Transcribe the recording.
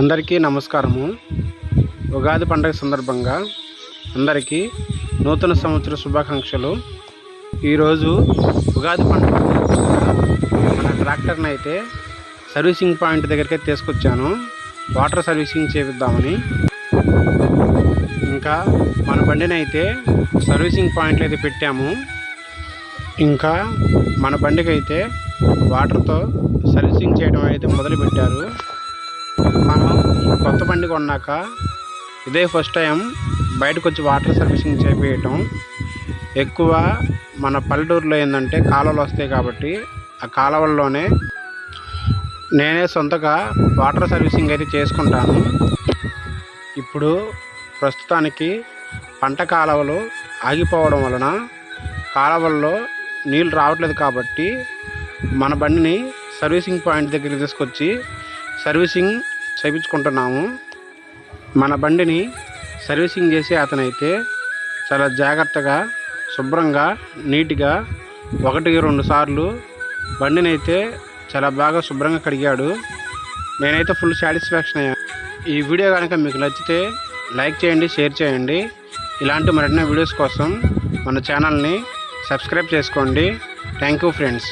అందరికీ నమస్కారము. ఉగాది పండుగ సందర్భంగా అందరికీ నూతన సంవత్సర శుభాకాంక్షలు. ఈరోజు ఉగాది పండుగ మన ట్రాక్టర్ని అయితే సర్వీసింగ్ పాయింట్ దగ్గరికి తీసుకొచ్చాను. వాటర్ సర్వీసింగ్ చేపిద్దామని. ఇంకా మన బండిని అయితే సర్వీసింగ్ పాయింట్లు అయితే పెట్టాము. ఇంకా మన బండికి అయితే వాటర్తో సర్వీసింగ్ చేయడం అయితే మొదలుపెట్టారు. మనం కొత్త బండి కొన్నాక ఇదే ఫస్ట్ టైం బయటకు వచ్చి వాటర్ సర్వీసింగ్ చేపించటం ఎక్కువ మన పల్లెటూరులో ఏంటంటే కాలువలు వస్తాయి కాబట్టి ఆ కాలువల్లోనే నేనే సొంతగా వాటర్ సర్వీసింగ్ అయితే చేసుకుంటాను. ఇప్పుడు ప్రస్తుతానికి పంట కాలువలు ఆగిపోవడం వలన కాలువల్లో నీళ్ళు రావట్లేదు కాబట్టి మన బండిని సర్వీసింగ్ పాయింట్ దగ్గర తీసుకొచ్చి సర్వీసింగ్ చేయించుకుంటున్నాము. మన బండిని సర్వీసింగ్ చేసే అతనైతే చాలా జాగ్రత్తగా శుభ్రంగా నీట్గా ఒకటికి రెండు సార్లు బండిని అయితే చాలా బాగా శుభ్రంగా కడిగాడు. నేనైతే ఫుల్ సాటిస్ఫాక్షన్ అయ్యాను. ఈ వీడియో కనుక మీకు నచ్చితే లైక్ చేయండి షేర్ చేయండి. ఇలాంటి మరిన్ని వీడియోస్ కోసం మన ఛానల్ని సబ్స్క్రైబ్ చేసుకోండి. Thank you friends.